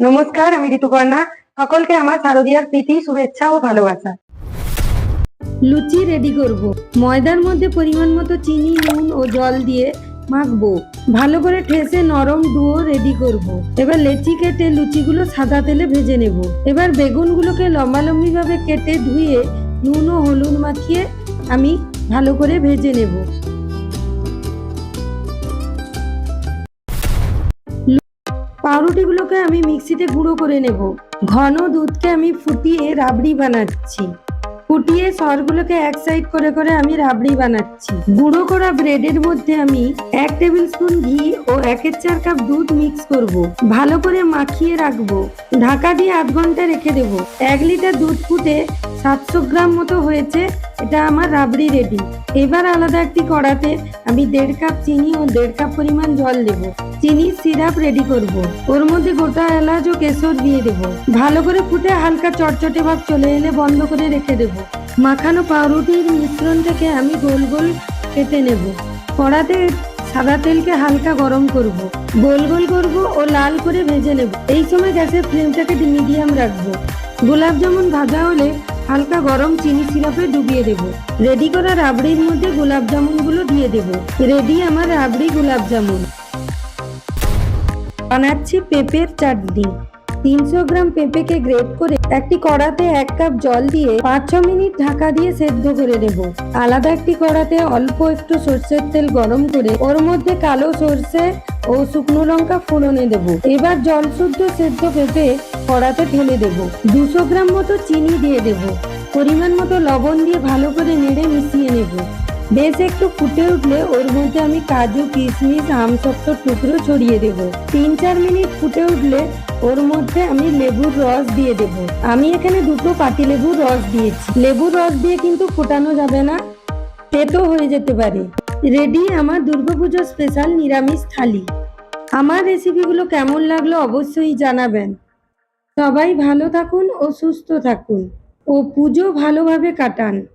নমস্কার, আমি ঋতুপর্ণা। সকলকে আমার শারদীয়ার প্রীতি, শুভেচ্ছা ও ভালোবাসা। লুচি রেডি করব। ময়দার মধ্যে পরিমাণ মতো চিনি, নুন ও জল দিয়ে মাখবো। ভালো করে ঠেসে নরম ডুও রেডি করব। এবার লেচি কেটে লুচিগুলো সাদা তেলে ভেজে নেব। এবার বেগুনগুলোকে লম্বালম্বি ভাবে কেটে ধুয়ে নুন ও হলুদ মাখিয়ে আমি ভালো করে ভেজে নেব। পাউরুটিগুলোকে আমি মিক্সিতে গুঁড়ো করে নেব। ঘন দুধকে আমি ফুটিয়ে রাবড়ি বানাচ্ছি। ফুটিয়ে সরগুলোকে এক সাইড করে করে আমি রাবড়ি বানাচ্ছি। গুঁড়ো করা ব্রেডের মধ্যে আমি এক টেবিল স্পুন ঘি ও একের চার কাপ দুধ মিক্স করব। ভালো করে মাখিয়ে রাখব। ঢাকা দিয়ে আধ ঘণ্টা রেখে দেব। এক লিটার দুধ ফুটে সাতশো গ্রাম মতো হয়েছে। এটা আমার রাবড়ি রেডি এবার আলাদা একটি কড়াতে আমি দেড় কাপ চিনি ও দেড় কাপ পরিমাণ জল দেব। চিনির সিরাপ রেডি করব। ওর মধ্যে গোটা এলাচ ও কেশর দিয়ে দেব। ভালো করে ফুটে হালকা চটচটে ভাব চলে এলে বন্ধ করে রেখে দেব। মাখানো পাউরুটির মিশ্রণ থেকে আমি গোল গোল কেটে নেব। কড়াতে সাদা তেলকে হালকা গরম করব। গোল গোল করব ও লাল করে ভেজে নেব। এই সময় গ্যাসের ফ্লেমটাকে মিডিয়াম রাখব। গোলাপ জামুন ভাজা হলে হালকা গরম চিনি সিরাপে ডুবিয়ে দেব। রেডি করা রাবড়ির মধ্যে গোলাপ জামুনগুলো দিয়ে দেব। রেডি আমার রাবড়ি গোলাপ জামুন। বানাচ্ছি পেঁপের চাটনি। তিনশো গ্রাম পেঁপেকে গ্রেট করে একটি কড়াতে এক কাপ জল দিয়ে পাঁচ ছ মিনিট ঢাকা দিয়ে সেদ্ধ করে নেব। আলাদা একটি কড়াতে অল্প একটু সর্ষের তেল গরম করে ওর মধ্যে কালো সর্ষে ও শুকনো লঙ্কা ফোড়নে দেব। এবার জল শুদ্ধ সেদ্ধ পেঁপে কড়াতে ঢেলে দেব। দুশো গ্রাম মতো চিনি দিয়ে দেব। পরিমাণ মতো লবণ দিয়ে ভালো করে নেড়ে মিশিয়ে নেব। বেশ একটু ফুটে উঠলে ওর মধ্যে আমি কাজু, কিশমিশ আমসত্ব টুকরো ছড়িয়ে দেব। তিন চার মিনিট ফুটে উঠলে ওর মধ্যে আমি লেবুর রস দিয়ে দেব। আমি এখানে দুটো পাতি লেবুর রস দিয়েছি। লেবুর রস দিয়ে কিন্তু ফোটানো যাবে না, তেতো হয়ে যেতে পারে। রেডি আমার দুর্গাপুজো স্পেশাল নিরামিষ থালি। আমার রেসিপিগুলো কেমন লাগল অবশ্যই জানাবেন। সবাই ভালো থাকুন ও সুস্থ থাকুন। ও পুজো ভালোভাবে কাটান।